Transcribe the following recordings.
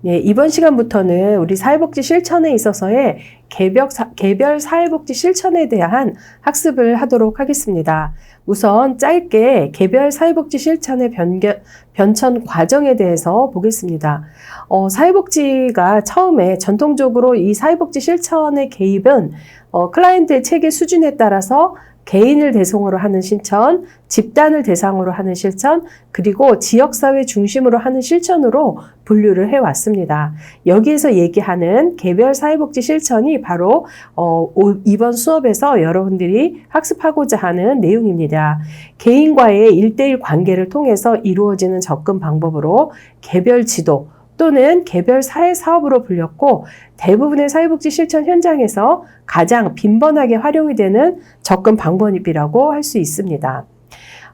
네, 이번 시간부터는 우리 사회복지 실천에 있어서의 개별, 사, 개별 사회복지 실천에 대한 학습을 하도록 하겠습니다. 우선 짧게 개별 사회복지 실천의 변겨, 변천 과정에 대해서 보겠습니다. 어, 사회복지가 처음에 전통적으로 이 사회복지 실천의 개입은 어, 클라이언트의 체계 수준에 따라서 개인을 대상으로 하는 실천, 집단을 대상으로 하는 실천, 그리고 지역사회 중심으로 하는 실천으로 분류를 해왔습니다. 여기에서 얘기하는 개별 사회복지 실천이 바로 어, 이번 수업에서 여러분들이 학습하고자 하는 내용입니다. 개인과의 일대일 관계를 통해서 이루어지는 접근 방법으로 개별 지도, 또는 개별 사회 사업으로 불렸고 대부분의 사회복지 실천 현장에서 가장 빈번하게 활용이 되는 접근 방법이라고 할 수 있습니다.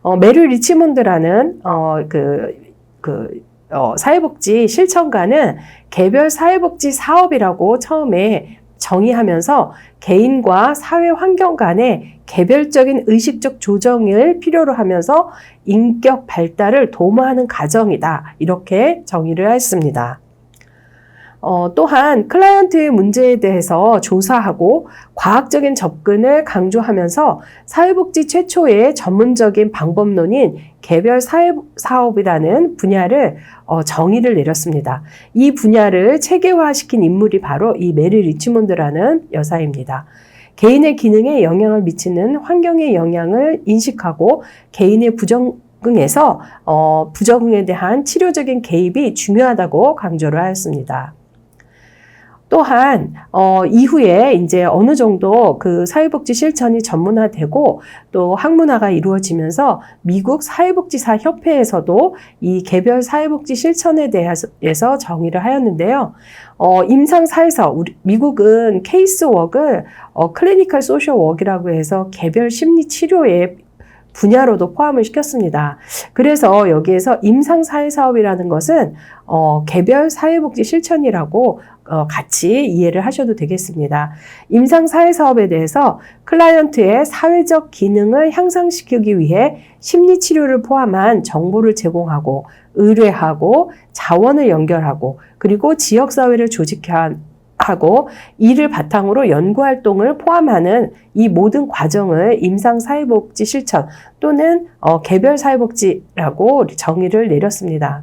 어, 메르 리치몬드라는 어, 그, 그 어, 사회복지 실천가는 개별 사회복지 사업이라고 처음에 정의하면서 개인과 사회 환경 간의 개별적인 의식적 조정을 필요로 하면서 인격 발달을 도모하는 과정이다. 이렇게 정의를 했습니다. 어, 또한 클라이언트의 문제에 대해서 조사하고 과학적인 접근을 강조하면서 사회복지 최초의 전문적인 방법론인 개별 사회 사업이라는 분야를 어, 정의를 내렸습니다. 이 분야를 체계화시킨 인물이 바로 이 메리 리치몬드라는 여사입니다. 개인의 기능에 영향을 미치는 환경의 영향을 인식하고 개인의 부정 부적응에서 어, 부적응에 대한 치료적인 개입이 중요하다고 강조를 하였습니다. 또한 어, 이후에 이제 어느 정도 그 사회복지 실천이 전문화되고 또 학문화가 이루어지면서 미국 사회복지사 협회에서도 이 개별 사회복지 실천에 대해서 정의를 하였는데요. 어, 임상 사회서 우리 미국은 케이스 웍을 어, 클리니컬 소셜 웍이라고 해서 개별 심리 치료에 분야로도 포함을 시켰습니다. 그래서 여기에서 임상 사회 사업이라는 것은 어, 개별 사회복지 실천이라고 어, 같이 이해를 하셔도 되겠습니다. 임상 사회 사업에 대해서 클라이언트의 사회적 기능을 향상시키기 위해 심리 치료를 포함한 정보를 제공하고 의뢰하고 자원을 연결하고 그리고 지역 사회를 조직한 하고 이를 바탕으로 연구 활동을 포함하는 이 모든 과정을 임상 사회복지 실천 또는 어, 개별 사회복지라고 정의를 내렸습니다.